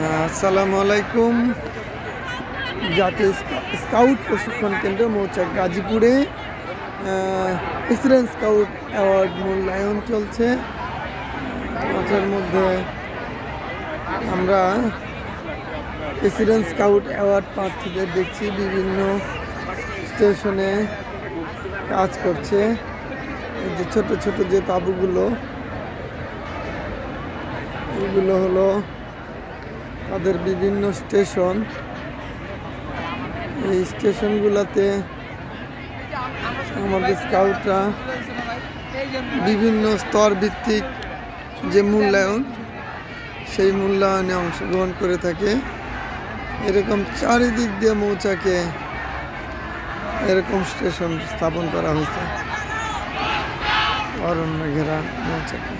আসসালামু আলাইকুম। জাতীয় স্কাউট প্রশিক্ষণ কেন্দ্র মৌচাক গাজীপুরে প্রেসিডেন্ট স্কাউট অ্যাওয়ার্ড মূল্যায়ন চলছে। মাঠের মধ্যে আমরা প্রেসিডেন্ট স্কাউট অ্যাওয়ার্ড প্রার্থীদের দেখছি, বিভিন্ন স্টেশনে কাজ করছে। এই যে ছোট ছোট যে তাঁবুগুলো, এগুলো হলো তাদের বিভিন্ন স্টেশন। এই স্টেশনগুলোতে আমাদের স্কাউটরা বিভিন্ন স্তর ভিত্তিক যে মূল্যায়ন, সেই মূল্যায়নে অংশগ্রহণ করে থাকে। এরকম চারিদিক দিয়ে মৌচাকে এরকম স্টেশন স্থাপন করা হয়েছে। অরণ্য ঘেরা মৌচাকে।